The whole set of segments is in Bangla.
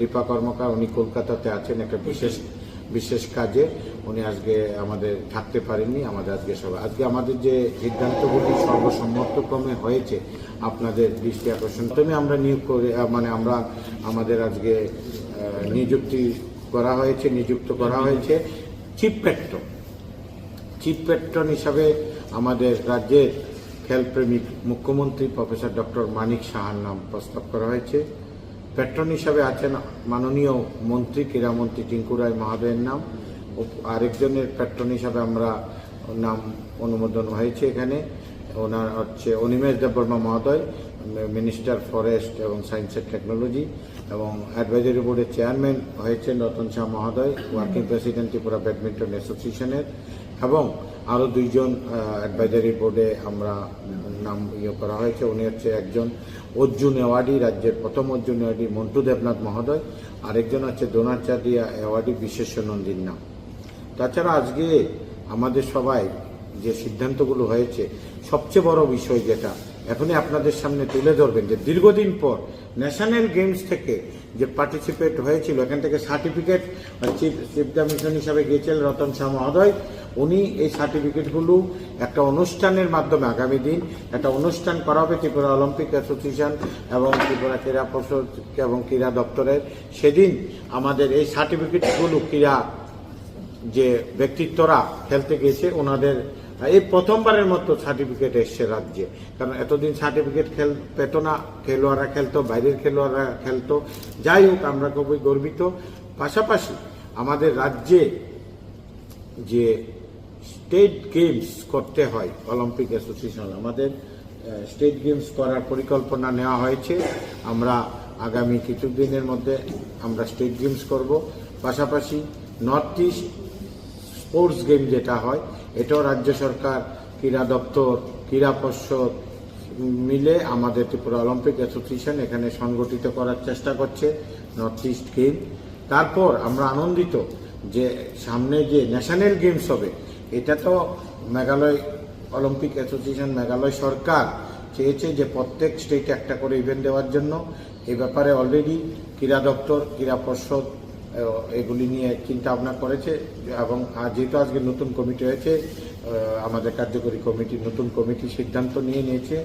দীপা কর্মকার, উনি কলকাতাতে আছেন একটা বিশেষ বিশেষ কাজে। উনি আজকে আমাদের থাকতে পারেননি, আমাদের আজকে সবাই আজকে আমাদের যে সিদ্ধান্তগুলি সর্বসম্মতক্রমে হয়েছে, আপনাদের দৃষ্টি আকর্ষণ। তুমি আমরা নিয়োগ করে মানে আমরা আমাদের আজকে নিযুক্তি করা হয়েছে, নিযুক্ত করা হয়েছে চিফ পেট্রো চিফ পেট্রন হিসাবে আমাদের রাজ্যের খেলপ্রেমিক মুখ্যমন্ত্রী প্রফেসর ডক্টর মানিক সাহার নাম প্রস্তাব করা হয়েছে। পেট্রন হিসাবে আছেন মাননীয় মন্ত্রী, ক্রীড়ামন্ত্রী টিঙ্কু রায় মহাদয়ের নাম। ও আরেকজনের পেট্রন হিসাবে আমরা নাম অনুমোদন হয়েছে এখানে। ওনার হচ্ছে অনিমেষ দেববর্মা মহোদয়, মিনিস্টার ফরেস্ট এবং সায়েন্স অ্যান্ড টেকনোলজি এবং অ্যাডভাইজারি বোর্ডের চেয়ারম্যান হয়েছেন রতন শাহ মহোদয়, ওয়ার্কিং প্রেসিডেন্ট ত্রিপুরা ব্যাডমিন্টন অ্যাসোসিয়েশনের এবং আরও দুইজন অ্যাডভাইজারি বোর্ডে আমরা নাম ইয়ে করা হয়েছে। উনি হচ্ছে একজন অর্জুন অ্যাওয়ার্ডি রাজ্যের প্রথম অর্জুন অ্যাওয়ার্ডি মন্টু দেবনাথ মহোদয়। আরেকজন হচ্ছে দ্রোণাচার্য অ্যাওয়ার্ডি বিশ্বেশ্বর নন্দীর নাম। তাছাড়া আজকে আমাদের সবাই যে সিদ্ধান্তগুলো হয়েছে, সবচেয়ে বড় বিষয় যেটা এখনই আপনাদের সামনে তুলে ধরবেন যে দীর্ঘদিন পর ন্যাশনাল গেমস থেকে যে পার্টিসিপেট হয়েছিল, এখান থেকে certificate chief chief the mission হিসাবে গিয়েছিলেন রতন শাহ মহোদয় উনি এই সার্টিফিকেটগুলো একটা অনুষ্ঠানের মাধ্যমে আগামী দিন একটা অনুষ্ঠান করা হবে ত্রিপুরা অলিম্পিক অ্যাসোসিয়েশন এবং ত্রিপুরা ক্রীড়া পর্ষদ এবং ক্রীড়া দপ্তরের। সেদিন আমাদের এই সার্টিফিকেটগুলো ক্রীড়া যে ব্যক্তিত্বরা খেলতে গেছে ওনাদের এই প্রথমবারের মতো সার্টিফিকেট এসছে রাজ্যে। কারণ এতদিন সার্টিফিকেট খেল পেত না, খেলোয়াড়রা খেলতো, বাইরের খেলোয়াড়রা খেলতো। যাই হোক, আমরা খুবই গর্বিত। পাশাপাশি আমাদের রাজ্যে যে স্টেট গেমস করতে হয় অলিম্পিক অ্যাসোসিয়েশন আমাদের স্টেট গেমস করার পরিকল্পনা নেওয়া হয়েছে। আমরা আগামী কিছুদিনের মধ্যে আমরা স্টেট গেমস করব। পাশাপাশি নর্থ ইস্ট স্পোর্টস গেম যেটা হয় এটাও রাজ্য সরকার, ক্রীড়া দপ্তর, ক্রীড়া পর্ষদ মিলে আমাদের ত্রিপুরা অলিম্পিক অ্যাসোসিয়েশন এখানে সংগঠিত করার চেষ্টা করছে নর্থ ইস্ট গেম তারপর আমরা আনন্দিত যে সামনে যে ন্যাশনাল গেমস হবে, এটা তো মেঘালয় অলিম্পিক অ্যাসোসিয়েশন, মেঘালয় সরকার চেয়েছে যে প্রত্যেক স্টেটে একটা করে ইভেন্ট দেওয়ার জন্য। এ ব্যাপারে অলরেডি ক্রীড়া দপ্তর, ক্রীড়া পর্ষদ এগুলি নিয়ে চিন্তা ভাবনা করেছে এবং যেহেতু আজকে নতুন কমিটি হয়েছে আমাদের কার্যকরী কমিটি নতুন কমিটি সিদ্ধান্ত নিয়ে নিয়েছে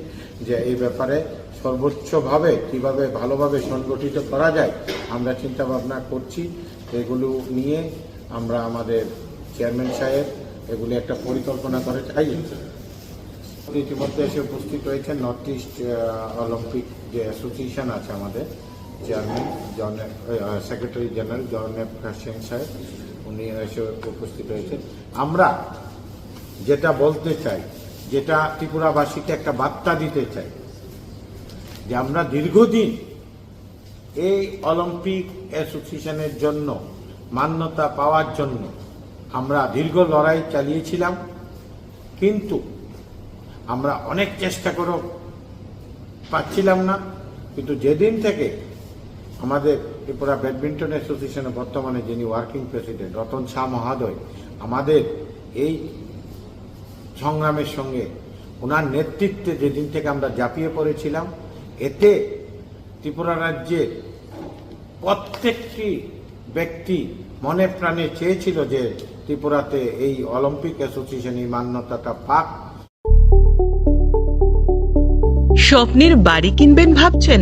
যে এই ব্যাপারে সর্বোচ্চভাবে কীভাবে ভালোভাবে সংগঠিত করা যায়, আমরা চিন্তা ভাবনা করছি। এগুলো নিয়ে আমরা আমাদের চেয়ারম্যান সাহেব এগুলি একটা পরিকল্পনা করে চাই ইতিমধ্যে এসে উপস্থিত হয়েছে নর্থ ইস্ট অলিম্পিক যে অ্যাসোসিয়েশন আছে আমাদের চেয়ারম্যান। জন secretary general John F Kashian সাহেব উনি এসে উপস্থিত হয়েছেন। আমরা যেটা বলতে চাই, যেটা ত্রিপুরাবাসীকে একটা বার্তা দিতে চাই, যে আমরা দীর্ঘদিন এই অলিম্পিক অ্যাসোসিয়েশনের জন্য মান্যতা পাওয়ার জন্য আমরা দীর্ঘ লড়াই চালিয়েছিলাম, কিন্তু আমরা অনেক চেষ্টা করেও পাচ্ছিলাম না। কিন্তু যেদিন থেকে আমাদের ত্রিপুরা ব্যাডমিন্টন অ্যাসোসিয়েশনের বর্তমানে যিনি ওয়ার্কিং প্রেসিডেন্ট রতন শাহ মহাদয়, আমাদের এই সংগ্রামের সঙ্গে ওনার নেতৃত্বে যেদিন থেকে আমরা ঝাঁপিয়ে পড়েছিলাম, এতে ত্রিপুরা রাজ্যের প্রত্যেকটি ব্যক্তি মনে প্রাণে চেয়েছিল যে ত্রিপুরাতে এই অলিম্পিক অ্যাসোসিয়েশন এই মান্যতাটা পাক। স্বপ্নের বাড়ি কিনবেন ভাবছেন?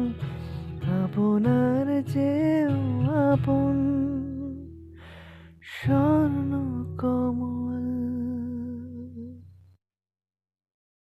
আপনার চেয়েও আপন স্বর্ণ কমল।